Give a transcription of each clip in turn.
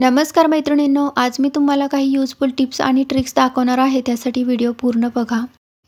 नमस्कार मैत्रिणींनो आज मी तुम्हाला काही यूजफुल टिप्स आणि ट्रिक्स दाखवणार आहे त्यासाठी व्हिडिओ पूर्ण बघा.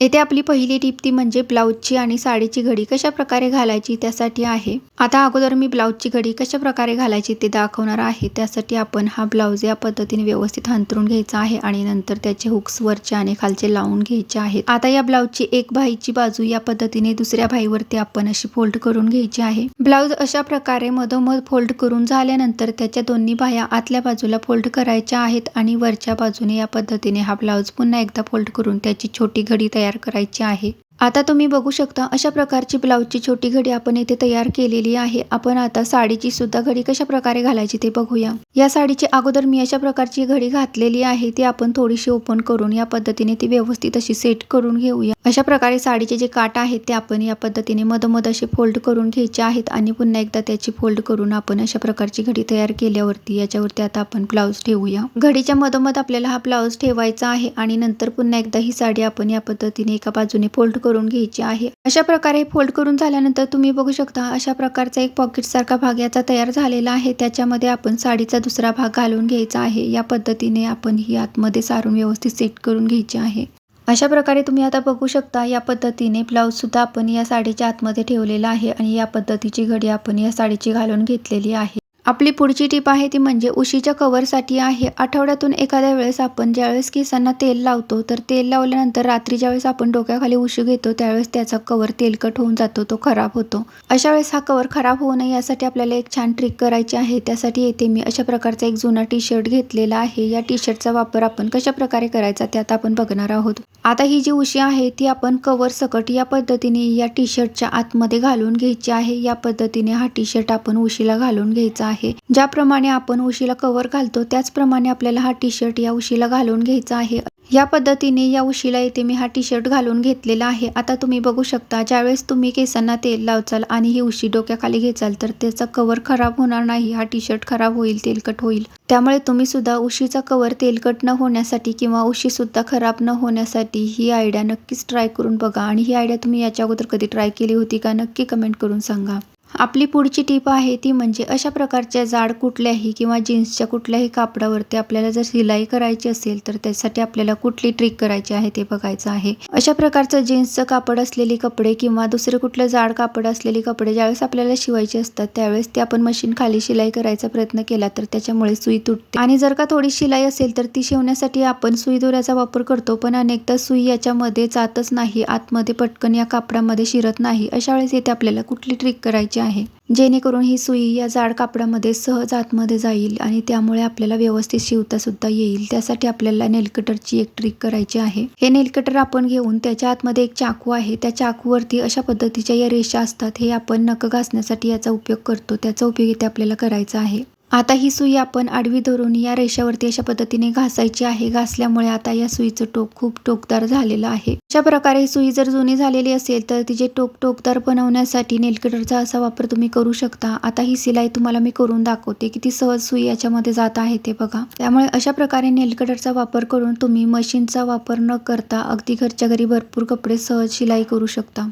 येथे आपली पहिली टिप ती म्हणजे ब्लाऊजची आणि साडीची घडी कशा प्रकारे घालायची त्यासाठी आहे. आता अगोदर मी ब्लाऊजची घडी कशा प्रकारे घालायची ते दाखवणार आहे. त्यासाठी आपण हा ब्लाऊज या पद्धतीने व्यवस्थित अंतरून घ्यायचा आहे आणि नंतर त्याचे हुक्स वरचे आणि खालचे लावून घ्यायचे आहेत. आता या ब्लाऊजची एक भाईची बाजू या पद्धतीने दुसऱ्या भाईवरती आपण अशी फोल्ड करून घ्यायची आहे. ब्लाऊज अशा प्रकारे मधोमध फोल्ड करून झाल्यानंतर त्याच्या दोन्ही बाह्या आतल्या बाजूला फोल्ड करायच्या आहेत आणि वरच्या बाजूने या पद्धतीने हा ब्लाऊज पुन्हा एकदा फोल्ड करून त्याची छोटी घडी तयार करायची आहे. आता तुम्ही बघू शकता अशा प्रकारची ब्लाऊजची छोटी घडी आपण येथे तयार केलेली आहे. आपण आता साडीची सुद्धा घडी कशा प्रकारे घालायची ते बघूया. या साडीची अगोदर मी अशा प्रकारची घडी घातलेली आहे ती आपण थोडीशी ओपन करून या पद्धतीने ती व्यवस्थित अशी सेट करून घेऊया. अशा प्रकारे साडीचे जे काट आहेत ते आपण या पद्धतीने मधोमध असे फोल्ड करून घ्यायचे आहेत आणि पुन्हा एकदा त्याची फोल्ड करून आपण अशा प्रकारची घडी तयार केल्यावरती याच्यावरती आता आपण ब्लाऊज ठेवूया. घडीच्या मधोमध आपल्याला हा ब्लाऊज ठेवायचा आहे आणि नंतर पुन्हा एकदा ही साडी आपण या पद्धतीने एका बाजूने फोल्ड करून घ्यायची आहे. अशा प्रकारे फोल्ड करून झाल्यानंतर तुम्ही बघू शकता अशा प्रकारचा एक पॉकेट सारखा भाग याचा तयार झालेला आहे. त्याच्यामध्ये आपण साडीचा दुसरा भाग घालून घ्यायचा आहे. या पद्धतीने आपण ही आतमध्ये सारून व्यवस्थित सेट करून घ्यायची आहे. अशा प्रकारे तुम्ही आता बघू शकता या पद्धतीने ब्लाऊज सुद्धा आपण या साडीच्या आतमध्ये ठेवलेला आहे आणि या पद्धतीची घडी आपण या साडीची घालून घेतलेली आहे. आपली पुढची टीप आहे ती म्हणजे उशीच्या कवरसाठी आहे. आठवड्यातून एखाद्या वेळेस आपण ज्यावेळेस केसांना तेल लावतो तर तेल लावल्यानंतर रात्री ज्यावेळेस आपण डोक्याखाली उशी घेतो त्यावेळेस त्याचा कवर तेलकट होऊन जातो तो खराब होतो. अशा वेळेस हा कवर खराब होऊ नये यासाठी आपल्याला एक छान ट्रिक करायची आहे. त्यासाठी येथे मी अशा प्रकारचा एक जुना टी शर्ट घेतलेला आहे. या टी शर्टचा वापर आपण कशा प्रकारे करायचा ते आता आपण बघणार आहोत. आता ही जी उशी आहे ती आपण कवर सकट या पद्धतीने या टी शर्टच्या आतमध्ये घालून घ्यायची आहे. या पद्धतीने हा टी शर्ट आपण उशीला घालून घ्यायचा आहे. ज्याप्रमाणे आपण उशीला कवर घालतो त्याचप्रमाणे आपल्याला हा टी शर्ट या उशीला घालून घ्यायचा आहे. या पद्धतीने या उशीला येथे मी हा टी शर्ट घालून घेतलेला आहे. आता तुम्ही बघू शकता ज्यावेळेस तुम्ही केसांना तेल लावचाल आणि ही उशी डोक्याखाली घेचाल तर त्याचा कवर खराब होणार नाही. हा टी शर्ट खराब होईल तेलकट होईल. त्यामुळे तुम्ही सुद्धा उशीचा कवर तेलकट न होण्यासाठी किंवा उशी सुद्धा खराब न होण्यासाठी ही आयडिया नक्कीच ट्राय करून बघा. आणि ही आयडिया तुम्ही याच्या अगोदर कधी ट्राय केली होती का नक्की कमेंट करून सांगा. आपली पुढची टीप आहे ती म्हणजे अशा प्रकारच्या जाड कुठल्याही किंवा जीन्सच्या कुठल्याही कापडावरती आपल्याला जर सिलाई करायची असेल तर त्यासाठी आपल्याला कुठली ट्रिक करायची आहे ते बघायचं आहे. अशा प्रकारचं जीन्सचं कापड असलेली कपडे किंवा दुसरे कुठलं जाड कापड असलेले कपडे ज्यावेळेस आपल्याला शिवायचे असतात त्यावेळेस ते आपण मशीन खाली शिलाई करायचा प्रयत्न केला तर त्याच्यामुळे सुई तुटते. आणि जर का थोडी शिलाई असेल तर ती शिवण्यासाठी आपण सुई दोऱ्याचा वापर करतो पण अनेकदा सुई याच्यामध्ये जातच नाही आतमध्ये पटकन या कापडामध्ये शिरत नाही अशा वेळेस येथे आपल्याला कुठली ट्रिक करायची आहे. जेणेकरून ही सुई या जाड कापडामध्ये सहज आतमध्ये जाईल आणि त्यामुळे आपल्याला व्यवस्थित शिवता सुद्धा येईल. त्यासाठी आपल्याला नेलकटरची एक ट्रिक करायची आहे. हे नेलकटर आपण घेऊन त्याच्या आतमध्ये एक चाकू आहे. त्या चाकूवरती अशा पद्धतीच्या या रेषा असतात. हे आपण नख घासण्यासाठी याचा उपयोग करतो. त्याचा उपयोग इथे आपल्याला करायचा आहे. आता ही सुई आपण आडवी धरून या रेषावरती अशा पद्धतीने घासायची आहे. घासल्यामुळे आता या सुईचं टोक खूप टोकदार झालेलं आहे. अशा प्रकारे ही सुई जर जुनी झालेली असेल तर तिचे टोक टोकदार बनवण्यासाठी नेलकटरचा असा वापर तुम्ही करू शकता. आता ही सिलाई तुम्हाला मी करून दाखवते किती सहज सुई याच्यामध्ये जात आहे ते बघा. त्यामुळे अशा प्रकारे नेलकटरचा वापर करून तुम्ही मशीनचा वापर न करता अगदी घरच्या घरी भरपूर कपडे सहज शिलाई करू शकता.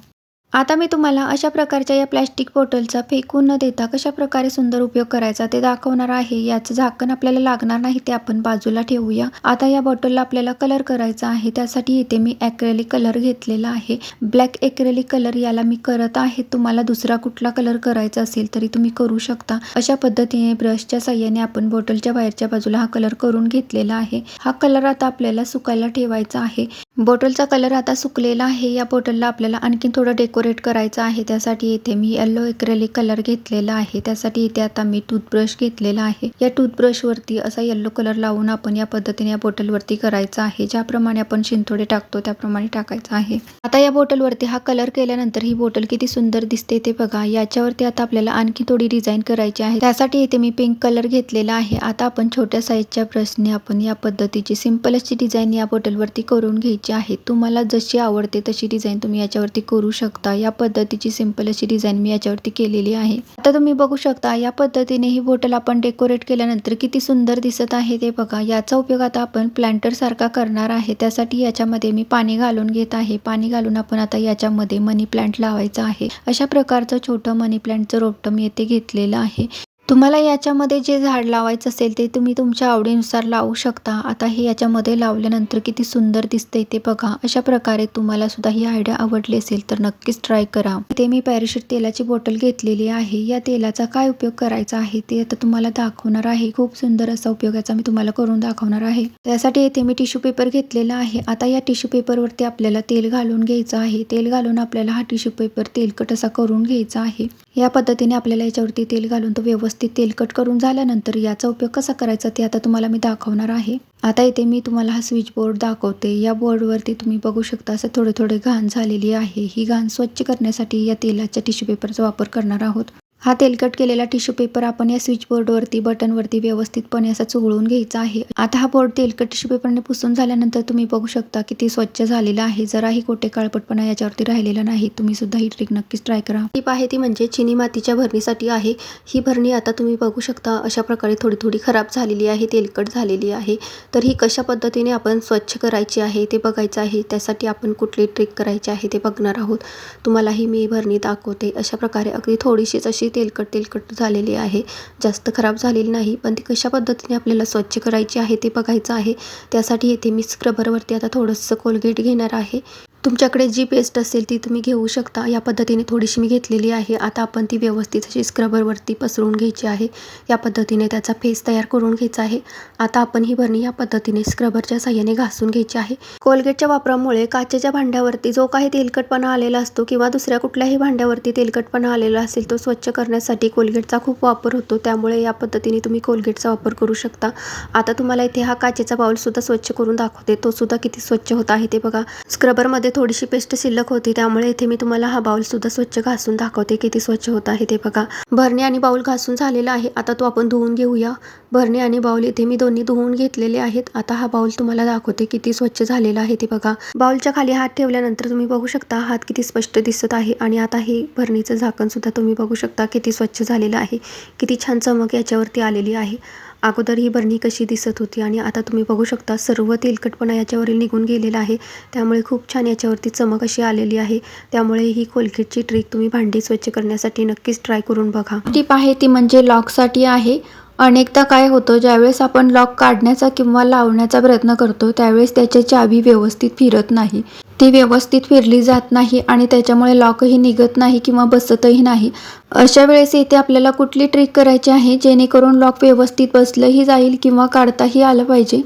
आता मी तुम्हाला अशा प्रकारच्या या प्लॅस्टिक बॉटलचा फेकून न देता कशा प्रकारे सुंदर उपयोग करायचा ते दाखवणार आहे. याचं झाकण आपल्याला लागणार नाही ते आपण बाजूला ठेवूया. आता या बॉटलला आपल्याला कलर करायचा आहे. त्यासाठी इथे मी ॲक्रेलिक कलर घेतलेला आहे. ब्लॅक ॲक्रेलिक कलर याला मी करत आहे. तुम्हाला दुसरा कुठला कलर करायचा असेल तरी तुम्ही करू शकता. अशा पद्धतीने ब्रशच्या साह्याने आपण बॉटलच्या बाहेरच्या बाजूला हा कलर करून घेतलेला आहे. हा कलर आता आपल्याला सुकायला ठेवायचा आहे. बॉटलचा कलर आता सुकलेला आहे. या बॉटलला आपल्याला आणखी थोडं डेकोरेट करायचं आहे. त्यासाठी इथे मी येल्लो एक्रेलिक कलर घेतलेला आहे. त्यासाठी इथे आता मी टूथब्रश घेतलेला आहे. या टूथब्रशवरती असा येल्लो कलर लावून आपण या पद्धतीने या बॉटलवरती करायचा आहे. ज्याप्रमाणे आपण शिंतोडे टाकतो त्याप्रमाणे टाकायचं आहे. आता या बॉटलवरती हा कलर केल्यानंतर ही बॉटल किती सुंदर दिसते ते बघा. याच्यावरती आता आपल्याला आणखी थोडी डिझाईन करायची आहे. त्यासाठी इथे मी पिंक कलर घेतलेला आहे. आता आपण छोट्या साईजच्या ब्रशने आपण या पद्धतीची सिंपल अशी डिझाईन या बॉटलवरती करून घ्यायची आहे तुम्हाला जशी आवडते तशी डिझाईन तुम्ही याच्यावरती करू शकता. या पद्धतीची सिंपल अशी डिझाईन मी याच्यावरती केलेली आहे. आता तुम्ही बघू शकता या पद्धतीने ही बॉटल आपण डेकोरेट केल्यानंतर किती सुंदर दिसत आहे ते बघा. याचा उपयोग आता आपण प्लांटर सारखा करणार आहे. त्यासाठी याच्यामध्ये मी पाणी घालून घेत आहे. पाणी घालून आपण आता याच्यामध्ये मनी प्लांट लावायचा आहे. अशा प्रकारचं छोटं मनी प्लांटचं रोपटं मी येथे घेतलेलं आहे. तुम्हाला याच्यामध्ये जे झाड लावायचं असेल ते तुम्ही तुमच्या आवडीनुसार लावू शकता. आता हे याच्यामध्ये लावल्यानंतर किती सुंदर दिसते ते बघा. अशा प्रकारे तुम्हाला सुद्धा ही आयडिया आवडली असेल तर नक्कीच ट्राय करा. इथे मी पॅराशूट तेलाची बॉटल घेतलेली आहे. या तेलाचा काय उपयोग करायचा आहे ते आता तुम्हाला दाखवणार आहे. खूप सुंदर असा उपयोग याचा मी तुम्हाला करून दाखवणार आहे. त्यासाठी इथे मी टिश्यू पेपर घेतलेला आहे. आता या टिश्यू पेपरवरती आपल्याला तेल घालून घ्यायचं आहे. तेल घालून आपल्याला हा टिश्यू पेपर तेलकट असा करून घ्यायचा आहे. या पद्धतीने आपल्याला याच्यावरती तेल घालून तो व्यवस्थित तेलकट करून झाल्यानंतर याचा उपयोग कसा करायचा ते आता तुम्हाला मी दाखवणार आहे. आता इथे मी तुम्हाला हा स्विच बोर्ड दाखवते. या बोर्डवरती तुम्ही बघू शकता असं थोडे थोडे घाण झालेली आहे. ही घाण स्वच्छ करण्यासाठी या तेलाच्या टिश्यू पेपरचा वापर करणार आहोत. हा तेलकट केलेला टिश्यू पेपर आपण या स्विच बोर्डवरती बटनवरती व्यवस्थितपणे असा चुगळून घ्यायचा आहे. आता हा बोर्ड तेलकट टिश्यू पेपरने पुसून झाल्यानंतर तुम्ही बघू शकता की ते स्वच्छ झालेलं आहे. जराही कोटे काळपटपणा याच्यावरती राहिलेला नाही. तुम्ही सुद्धा ही ट्रिक नक्कीच ट्राय करा. टीप आहे ती म्हणजे चिनी मातीच्या भरणीसाठी आहे. ही भरणी आता तुम्ही बघू शकता अशा प्रकारे थोडी थोडी खराब झालेली आहे तेलकट झालेली आहे. तर ही कशा पद्धतीने आपण स्वच्छ करायची आहे ते बघायचं आहे. त्यासाठी आपण कुठली ट्रिक करायची आहे ते बघणार आहोत. तुम्हालाही मी भरणी दाखवते. अशा प्रकारे अगदी थोडीशीच अशी तेलकट तेलकट झालेली आहे. जास्त खराब झालेली नाही पण ती कशा पद्धतीने आपल्याला स्वच्छ करायची आहे ते बघायचं आहे. त्यासाठी येथे मी स्क्रबरवरती आता थोडंसं कोलगेट घेणार आहे. तुमच्याकडे जी पेस्ट असेल ती तुम्ही घेऊ शकता. या पद्धतीने थोडीशी मी घेतलेली आहे. आता आपण ती व्यवस्थित अशी स्क्रबरवरती पसरून घ्यायची आहे. या पद्धतीने त्याचा फेस तयार करून घ्यायचा आहे. आता आपण ही भरणी या पद्धतीने स्क्रबरच्या साह्याने घासून घ्यायची आहे. कोलगेटच्या वापरामुळे काचेच्या भांड्यावरती जो काही तेलकटपणा आलेला असतो किंवा दुसऱ्या कुठल्याही भांड्यावरती तेलकटपणा आलेला असेल तो स्वच्छ करण्यासाठी कोलगेटचा खूप वापर होतो. त्यामुळे या पद्धतीने तुम्ही कोलगेटचा वापर करू शकता. आता तुम्हाला इथे हा काचेचा बाउलसुद्धा स्वच्छ करून दाखवते. तो सुद्धा किती स्वच्छ होत आहे ते बघा. स्क्रबरमध्ये थोडीशी पेस्ट शिल्लक होती त्यामुळे इथे मी तुम्हाला हा बाउल सुद्धा स्वच्छ घासून दाखवते किती स्वच्छ होत आहे ते बघा. भरणी आणि बाउल घासून झालेला आहे आता तो आपण धुवून घेऊया. भरणी आणि बाउल इथे मी दोन्ही धुवून घेतलेले आहेत आता हा बाउल तुम्हाला दाखवते किती स्वच्छ झालेला आहे ते बघा. बाउलच्या खाली हात ठेवल्यानंतर तुम्ही बघू शकता हात किती स्पष्ट दिसत आहे आणि आता हे भरणीचं झाकण सुद्धा तुम्ही बघू शकता किती स्वच्छ झालेलं आहे किती छान चमक याच्यावरती आलेली आहे. अगोदर ही बरणी कशी दिसत होती आणि आता तुम्ही बघू शकता सर्व तेलकटपणा याच्यावरील निघून गेलेला आहे. त्यामुळे खूप छान याच्यावरती चमक अशी आलेली आहे. त्यामुळे ही कोलगेटची ट्रिक तुम्ही भांडी स्वच्छ करण्यासाठी नक्कीच ट्राय करून बघा. टीप आहे ती म्हणजे लॉकसाठी आहे. अनेकदा काय होतं ज्यावेळेस आपण लॉक काढण्याचा किंवा लावण्याचा प्रयत्न करतो त्यावेळेस त्याची चावी व्यवस्थित फिरत नाही. ती व्यवस्थित फिरली जात नाही आणि त्याच्यामुळे लॉकही निघत नाही किंवा बसतही नाही. अशा वेळेस येथे आपल्याला कुठली ट्रिक करायची आहे जेणेकरून लॉक व्यवस्थित बसलंही जाईल किंवा काढताही आलं पाहिजे?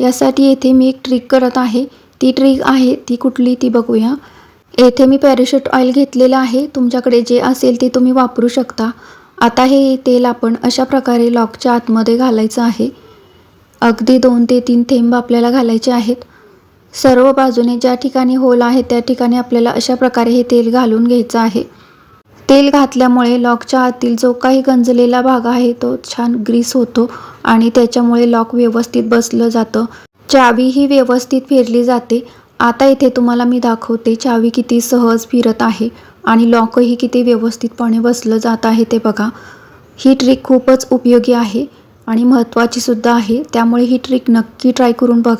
यासाठी येथे मी एक ट्रिक करत आहे. ती ट्रिक आहे ती कुठली ती बघूया. येथे मी पॅराशूट ऑइल घेतलेलं आहे. तुमच्याकडे जे असेल ते तुम्ही वापरू शकता. आता हे तेल आपण अशा प्रकारे लॉकच्या आतमध्ये घालायचं आहे. अगदी दोन ते तीन थेंब आपल्याला घालायचे आहेत. सर्व बाजूने ज्या ठिकाणी होल आहे त्या ठिकाणी आपल्याला अशा प्रकारे हे तेल घालून घ्यायचं आहे. तेल घातल्यामुळे लॉकच्या आतील जो काही गंजलेला भाग आहे तो छान ग्रीस होतो आणि त्याच्यामुळे लॉक व्यवस्थित बसलं जातं. चावी ही व्यवस्थित फिरली जाते. आता इथे तुम्हाला मी दाखवते चावी किती सहज फिरत आहे. आणि लॉकही किती व्यवस्थितपणे बसलं जात आहे ते बघा. ही ट्रिक खूपच उपयोगी आहे आणि महत्त्वाची सुद्धा आहे. त्यामुळे ही ट्रिक नक्की ट्राय करून बघा.